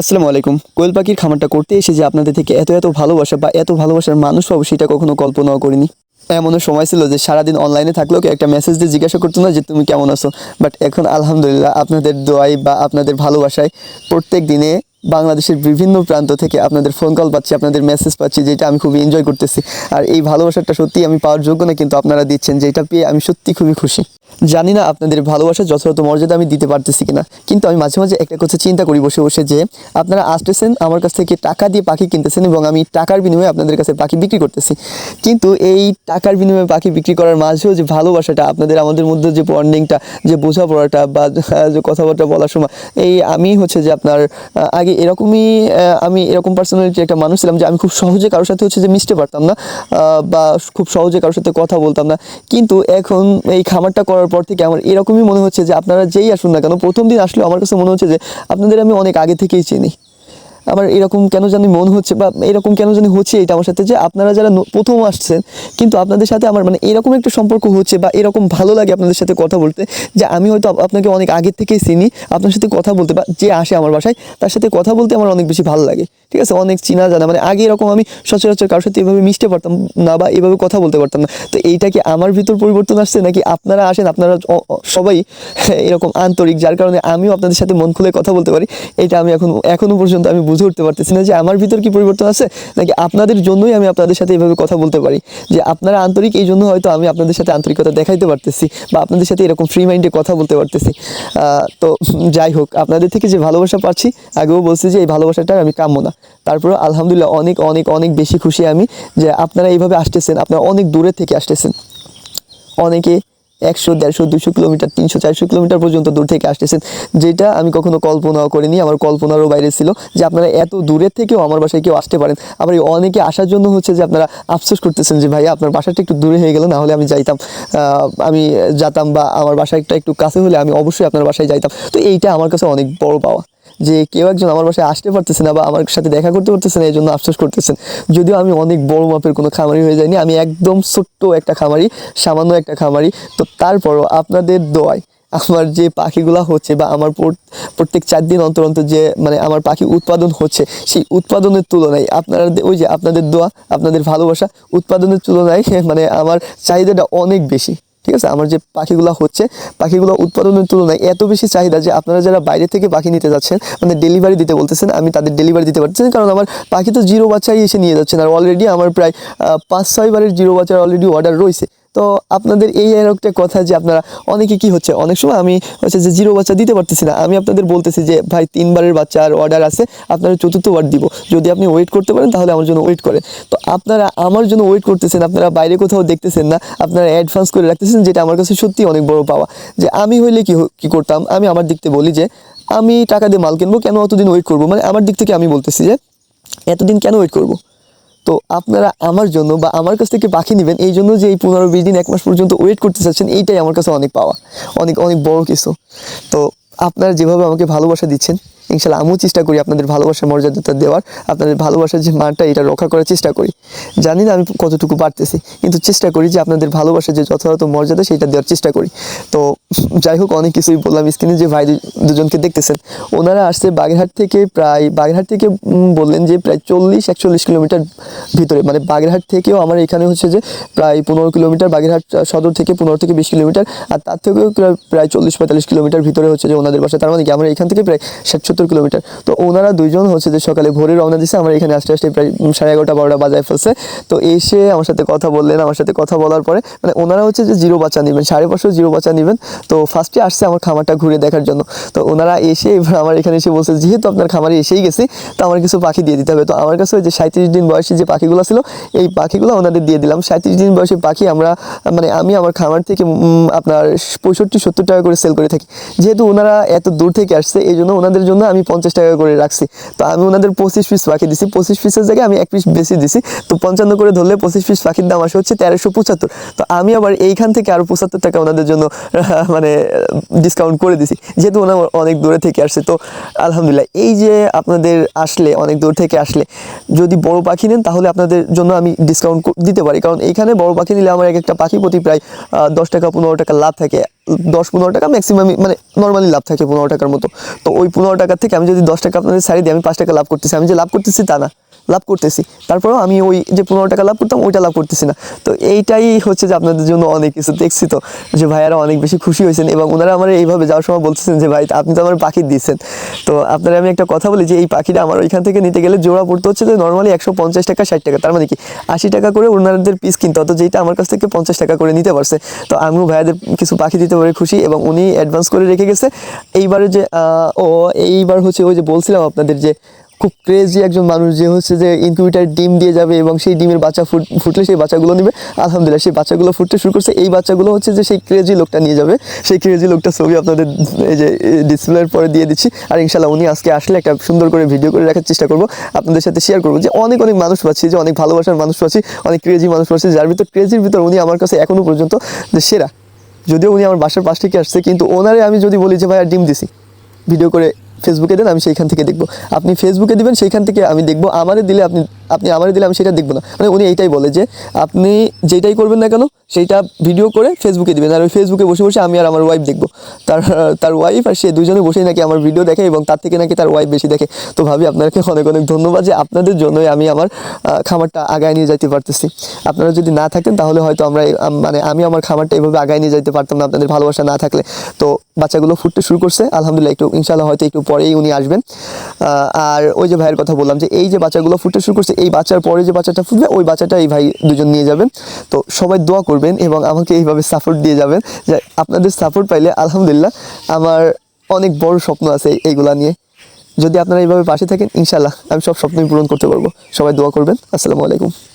আসসালামু আলাইকুম। কোয়েল পাখির খামারটা করতে এসে যে আপনাদের থেকে এত এত ভালোবাসা বা এত ভালোবাসার মানুষ পাবো সেটা কখনো কল্পনাও করিনি। এমনও সময় ছিল যে সারাদিন অনলাইনে থাকলেও কেউ একটা মেসেজ দিয়ে জিজ্ঞাসা করতো না যে তুমি কেমন আছো? বাট এখন আলহামদুলিল্লাহ আপনাদের দোয়াই বা আপনাদের ভালোবাসায় প্রত্যেক দিনে বাংলাদেশের বিভিন্ন প্রান্ত থেকে আপনাদের ফোন কল পাচ্ছি, আপনাদের মেসেজ পাচ্ছি, যেটা আমি খুবই এনজয় করতেছি। আর এই ভালোবাসাটা সত্যি আমি পাওয়ার যোগ্য না, কিন্তু আপনারা দিচ্ছেন, যেটা পেয়ে আমি সত্যি খুবই খুশি। জানি না আপনাদের ভালোবাসার যথাযথ মর্যাদা আমি দিতে পারতেছি কিনা, কিন্তু আমি মাঝে মাঝে একটা কথা চিন্তা করি বসে বসে যে, আপনারা আসতেছেন আমার কাছ থেকে টাকা দিয়ে পাখি কিনতেছেন এবং আমি টাকার বিনিময়ে আপনাদের কাছে পাখি বিক্রি করতেছি। কিন্তু এই টাকার বিনিময়ে পাখি বিক্রি করার মাঝেও যে ভালোবাসাটা, আপনাদের আমাদের মধ্যে যে বন্ডিংটা যে বোঝাপড়াটা বা যে কথাবার্তা বলার সময়, এই আমি হচ্ছে যে আপনার আগে এরকমই আমি এরকম পার্সোনালিটি একটা মানুষ ছিলাম যে আমি খুব সহজে কারোর সাথে হচ্ছে যে মিশতে পারতাম না বা খুব সহজে কারোর সাথে কথা বলতাম না। কিন্তু এখন এই খামারটা করার পর থেকে আমার এরকমই মনে হচ্ছে যে আপনারা যেই আসুন না কেন, প্রথম দিন আসলেও আমার কাছে মনে হচ্ছে যে আপনাদের আমি অনেক আগে থেকেই চিনি। আমার এরকম কেন জানি মন হচ্ছে বা এরকম কেন জানি হচ্ছে এটা আমার সাথে যে আপনারা যারা প্রথম আসছেন, কিন্তু আপনাদের সাথে আমার মানে এরকম একটা সম্পর্ক হচ্ছে বা এরকম ভালো লাগে আপনাদের সাথে কথা বলতে যে আমি হয়তো আপনাকে অনেক আগে থেকেই চিনি, আপনার সাথে কথা বলতে বা যে আসে আমার বাসায়, তার সাথে কথা বলতে আমার অনেক বেশি ভালো লাগে। ঠিক আছে? অনেক চিনা জানা। মানে আগে এরকম আমি সচরাচর কারোর সাথে এভাবে মিশতে পারতাম না বা এভাবে কথা বলতে পারতাম না। তো এইটা কি আমার ভিতর পরিবর্তন আসছে নাকি আপনারা আসেন, আপনারা সবাই এরকম আন্তরিক, যার কারণে আমিও আপনাদের সাথে মন খুলে কথা বলতে পারি। এটা আমি এখন, এখনও পর্যন্ত আমি বুঝে উঠতে পারতেছি না যে আমার ভিতর কি পরিবর্তন আছে নাকি আপনাদের জন্যই আমি আপনাদের সাথে এভাবে কথা বলতে পারি। যে আপনারা আন্তরিক, এই জন্য হয়তো আমি আপনাদের সাথে আন্তরিকতা দেখাইতে পারতেছি বা আপনাদের সাথে এরকম ফ্রি মাইন্ডে কথা বলতে পারতেছি। তো যাই হোক, আপনাদের থেকে যে ভালোবাসা পাচ্ছি, আগেও বলছি যে এই ভালোবাসাটা আমি কাম্য না। তারপরে আলহামদুলিল্লাহ অনেক অনেক অনেক বেশি খুশি আমি যে আপনারা এইভাবে আসতেছেন, আপনারা অনেক দূরে থেকে আসতেছেন। অনেকে একশো, দেড়শো, দুশো কিলোমিটার, তিনশো, চারশো কিলোমিটার পর্যন্ত দূর থেকে আসতেছেন, যেটা আমি কখনো কল্পনাও করিনি, আমার কল্পনারও বাইরে ছিল যে আপনারা এত দূরের থেকেও আমার বাসায় কেউ আসতে পারেন। আবার অনেকে আসার জন্য হচ্ছে যে আপনারা আফসোস করতেছেন যে, ভাইয়া, আপনার বাসাটা একটু দূরে হয়ে গেল না হলে আমি যাইতাম। আমি যেতাম বা আমার বাসাটা একটু কাছে হলে আমি অবশ্যই আপনার বাসায় যাইতাম। তো এইটা আমার কাছে অনেক বড় পাওয়া। যে কেউ একজন আমার বাসায় আসতে পারতেছে না বা আমার সাথে দেখা করতে পারতেছে না এই জন্য আফসোস করতেছেন। যদিও আমি অনেক বড় মাপের কোনো খামারি হয়ে যাইনি, আমি একদম ছোট্ট একটা খামারি, সামান্য একটা খামারি। তো তারপরও আপনাদের দোয়ায় আমার যে পাখিগুলো হচ্ছে বা আমার প্রত্যেক চার দিন অন্তর অন্তর যে মানে আমার পাখি উৎপাদন হচ্ছে, সেই উৎপাদনের তুলনায় আপনারা ওই যে আপনাদের দোয়া, আপনাদের ভালোবাসা উৎপাদনের তুলনায় মানে আমার চাহিদাটা অনেক বেশি। ঠিক আছে? আমার যে পাখিগুলো হচ্ছে, পাখিগুলো উৎপাদনের তুলনায় এত বেশি চাহিদা যে আপনারা যারা বাইরে থেকে পাখি নিতে যাচ্ছেন মানে ডেলিভারি দিতে বলতেছেন, আমি তাদের ডেলিভারি দিতে পারছি কারণ আমার পাখি তো জিরো বাচ্চাই এসে নিয়ে যাচ্ছেন। আর অলরেডি আমার প্রায় পাঁচ, ছয় বারের জিরো বাচ্চার অলরেডি অর্ডার রয়েছে। তো আপনাদের এই একটা কথা যে আপনারা, অনেকে কি হচ্ছে, অনেক সময় আমি হচ্ছে যে জিরো বাচ্চা দিতে পারতেছি না, আমি আপনাদের বলতেছি যে, ভাই, তিনবারের বাচ্চার অর্ডার আছে, আপনারা চতুর্থ চতুর্থবার দিব। যদি আপনি ওয়েট করতে পারেন, তাহলে আমার জন্য ওয়েট করেন। তো আপনারা আমার জন্য ওয়েট করতেছেন, আপনারা বাইরে কোথাও দেখতেছেন না, আপনারা অ্যাডভান্স করে রাখতেছেন, যেটা আমার কাছে সত্যি অনেক বড় পাওয়া। যে আমি হইলে কি কি করতাম, আমি আমার দিক থেকে বলি যে, আমি টাকা দিয়ে মাল কিনবো, কেন অতদিন ওয়েট করব? মানে আমার দিক থেকে আমি বলতেছি যে, এতদিন কেন ওয়েট করব? তো আপনারা আমার জন্য বা আমার কাছ থেকে পাখি নেবেন, এই জন্য যে এই পনেরো বিশ দিন এক মাস পর্যন্ত ওয়েট করতে চাচ্ছেন, এইটাই আমার কাছে অনেক পাওয়া, অনেক অনেক বড় কিছু। তো আপনারা যেভাবে আমাকে ভালোবাসা দিচ্ছেন ইনশাল্লাহ আমিও চেষ্টা করি আপনাদের ভালোবাসার মর্যাদাটা দেওয়ার, আপনাদের ভালোবাসার যে মানটা এটা রক্ষা করার চেষ্টা করি। জানি না আমি কতটুকু পারতেছি, কিন্তু চেষ্টা করি যে আপনাদের ভালোবাসার যে যথাযথ মর্যাদা সেটা দেওয়ার চেষ্টা করি। তো যাই হোক, অনেক কিছুই বললাম স্ক্রিনে, যে ভাই দুজনকে দেখতেছেন, ওনারা আসছে বাগেরহাট থেকে প্রায়, বাগেরহাট থেকে বললেন যে প্রায় চল্লিশ, একচল্লিশ কিলোমিটার ভিতরে মানে বাগেরহাট থেকেও আমার এখানে হচ্ছে যে প্রায় পনেরো কিলোমিটার, বাগেরহাট সদর থেকে পনেরো থেকে বিশ কিলোমিটার, আর তার থেকেও প্রায়- চল্লিশ পঁয়তাল্লিশ কিলোমিটার ভিতরে হচ্ছে যে ওনাদের বাসা। তার মানে কি, আমরা এখান থেকে প্রায় ষাট সত্তর কিলোমিটার। তো ওনারা দুইজন হচ্ছে যে সকালে ভোরে রওনা দিচ্ছে আমার এখানে আসতে আসতে প্রায় সাড়ে এগারোটা, বারোটা বাজায় ফেলছে। তো এসে আমার সাথে কথা বললেন, আমার সাথে কথা বলার পরে মানে ওনারা হচ্ছে যে জিরো বাচ্চা নেবেন, সাড়ে পাঁচশো জিরো বাচ্চা নেবেন। তো ফার্স্টে আসছে আমার খামারটা ঘুরে দেখার জন্য। তো ওনারা এসে এবার আমার এখানে এসে বলছে, যেহেতু আপনার খামারে এসেই গেছি, তো আমার কিছু পাখি দিয়ে দিতে হবে। তো আমার কাছে ওই যে সাঁত্রিশ দিন বয়সী যে পাখিগুলো ছিল, এই পাখিগুলো ওনাদের দিয়ে দিলাম। সাঁত্রিশ দিন বয়সী পাখি আমরা মানে আমি আমার খামার থেকে আপনার পঁয়ষট্টি, সত্তর টাকা করে সেল করে থাকি। যেহেতু ওনারা এত দূর থেকে আসছে, এই জন্য ওনাদের জন্য আমি পঞ্চাশ টাকা করে রাখছি। তো আমি ওনাদের পঁচিশ পিস পাখি দিছি। পঁচিশ পিসের জায়গায় আমি এক পিস বেশি দিছি। তো পঞ্চান্ন করে ধরলে পঁচিশ পিস পাখির দাম আসে হচ্ছে তেরোশো পঁচাত্তর। তো আমি আবার এইখান থেকে আরও পঁচাত্তর টাকা ওনাদের জন্য মানে ডিসকাউন্ট করে দিছি। যেহেতু ওনারা অনেক দূরে থেকে আসছে। তো আলহামদুলিল্লাহ, এই যে আপনাদের আসলে, অনেক দূর থেকে আসলে, যদি বড় পাখি নেন, তাহলে আপনাদের জন্য আমি ডিসকাউন্ট দিতে পারি। কারণ এইখানে বড় পাখি নিলে আমার এক একটা পাখি প্রতি প্রায় দশ টাকা, পনেরো টাকা লাভ থাকে। দশ পনেরো টাকা ম্যাক্সিমাম মানে নর্মালি লাভ থাকে পনেরো টাকার মতো। তো ওই পনেরো টাকা থেকে আমি যদি দশ টাকা আপনাদের সারি দিই, আমি পাঁচ টাকা লাভ করতেছি। আমি যে লাভ করতেছি তা না। লাভ করতেছি। তারপরেও আমি ওই যে পনেরো টাকা লাভ করতাম, ওইটা লাভ করতেছি না। তো এইটাই হচ্ছে যে আপনাদের জন্য অনেক কিছু দেখছি তো, যে ভাইয়ারা অনেক বেশি খুশি হয়েছেন এবং ওনারা আমার এইভাবে যাওয়ার সময় বলতেছেন যে, ভাই, আপনি তো আমার পাখি দিচ্ছেন। তো আপনারা আমি একটা কথা বলি যে, এই পাখিটা আমার ওইখান থেকে নিতে গেলে জোড়া পড়তে হচ্ছে যে নর্মালি একশো পঞ্চাশ টাকা, ষাট টাকা। তার মানে কি, আশি টাকা করে ওনাদের পিস কিনতে হতো যেটা আমার কাছ থেকে পঞ্চাশ টাকা করে নিতে পারছে। তো আমিও ভাইয়াদের কিছু পাখি দিতে পারে খুশি এবং উনি অ্যাডভান্স করে রেখে গেছে। এইবারে যে ও এইবার হচ্ছে ওই যে বলছিলাম আপনাদের যে খুব ক্রেজি একজন মানুষ যে হচ্ছে যে ইনকিউবেটার ডিম দিয়ে যাবে এবং সেই ডিমের বাচ্চা ফুট, ফুটলে সেই বাচ্চাগুলো নেবে। আলহামদুলিল্লাহ, সেই বাচ্চাগুলো ফুটতে শুরু করছে। এই বাচ্চাগুলো হচ্ছে যে সেই ক্রেজি লোকটা নিয়ে যাবে। সেই ক্রেজি লোকটা ছবি আপনাদের এই যে ডিসপ্লের পরে দিয়ে দিচ্ছি। আর ইনশাল্লাহ উনি আজকে আসলে একটা সুন্দর করে ভিডিও করে রাখার চেষ্টা করব। আপনাদের সাথে শেয়ার করব যে অনেক অনেক মানুষ পাচ্ছি, যে অনেক ভালোবাসার মানুষ পাচ্ছি, অনেক ক্রেজি মানুষ পাচ্ছি, যার ভিতর ক্রেজির ভিতর উনি আমার কাছে এখনও পর্যন্ত যে সেরা। যদিও উনি আমার বাসার পাশ থেকে আসছে, কিন্তু ওনারে আমি যদি বলি যে ভাই আর ডিম দিছি। ভিডিও করে ফেসবুকে দেন, আমি সেইখান থেকে দেখব। আপনি ফেসবুকে দিবেন, সেইখান থেকে আমি দেখব। আমারে দিলে আপনি আপনি আমারে দিলে আমি সেটা দেখব না। মানে উনি এইটাই বলে যে, আপনি যেটাই করবেন না কেন, সেইটা ভিডিও করে ফেসবুকে দিবেন। আর ওই ফেসবুকে বসে বসে আমি আর আমার ওয়াইফ দেখব। তার তার ওয়াইফ আর সে দুজনে বসেই নাকি আমার ভিডিও দেখে এবং তার থেকে নাকি তার ওয়াইফ বেশি দেখে। তো ভাবি, আপনাকে অনেক অনেক ধন্যবাদ যে আপনাদের জন্যই আমি আমার খামারটা আগায় নিয়ে যাইতে পারতেছি। আপনারা যদি না থাকতেন তাহলে হয়তো আমরা মানে আমি আমার খামারটা এভাবে আগায় নিয়ে যাইতে পারতাম না আপনাদের ভালোবাসা না থাকলে। তো বাচ্চাগুলো ফুটতে শুরু করছে। আলহামদুলিল্লাহ একটু ইনশাল্লাহ হয়তো একটু পরেই উনি আসবেন। আর ওই যে ভাইয়ের কথা বললাম যে, এই যে বাচ্চাগুলো ফুটতে শুরু করছে এই বাচ্চার পরে যে বাচ্চাটা ফুটবে, ওই বাচ্চাটা এই ভাই দুজন নিয়ে যাবেন। তো সবাই দোয়া করবেন এবং আমাকে এইভাবে সাপোর্ট দিয়ে যাবেন। যে আপনাদের সাপোর্ট পাইলে আলহামদুলিল্লাহ আমার অনেক বড় স্বপ্ন আছে এই- এইগুলা নিয়ে। যদি আপনারা এইভাবে পাশে থাকেন ইনশাল্লাহ আমি সব স্বপ্নই পূরণ করতে পারব। সবাই দোয়া করবেন। আসসালামু আলাইকুম।